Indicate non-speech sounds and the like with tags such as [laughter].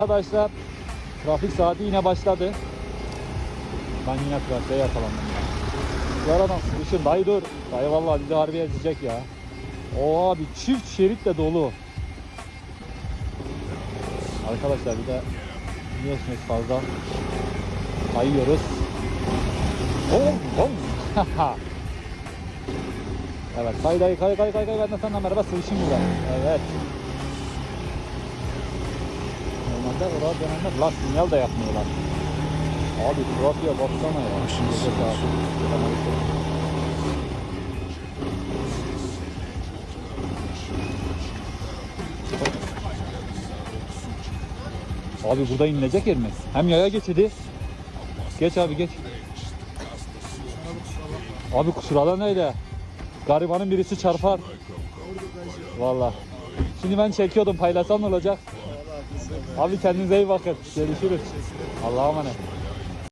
Arkadaşlar trafik saati yine başladı. Ben yine trafiğe yakalandım ya. Bu aradan sıkışın dayı dur. Dayı vallahi bizi harbi ezecek ya. O abi çift şerit de dolu. Arkadaşlar bir de biliyorsunuz fazla kayıyoruz. Bom bom. [laughs] evet kay dayı kay kay kay kay ben de senden merhaba sıvışayım burada. Evet. Normalde oraya dönenler la sinyal da yapmıyorlar. Abi trafiğe baksana ya. Abi burada inilecek yer mi? Hem yaya geçidi. Geç abi geç. Abi kusura neydi? Garibanın birisi çarpar. Vallahi. Şimdi ben çekiyordum paylaşsam ne olacak? Abi kendinize iyi bakın. Görüşürüz. Allah'a emanet.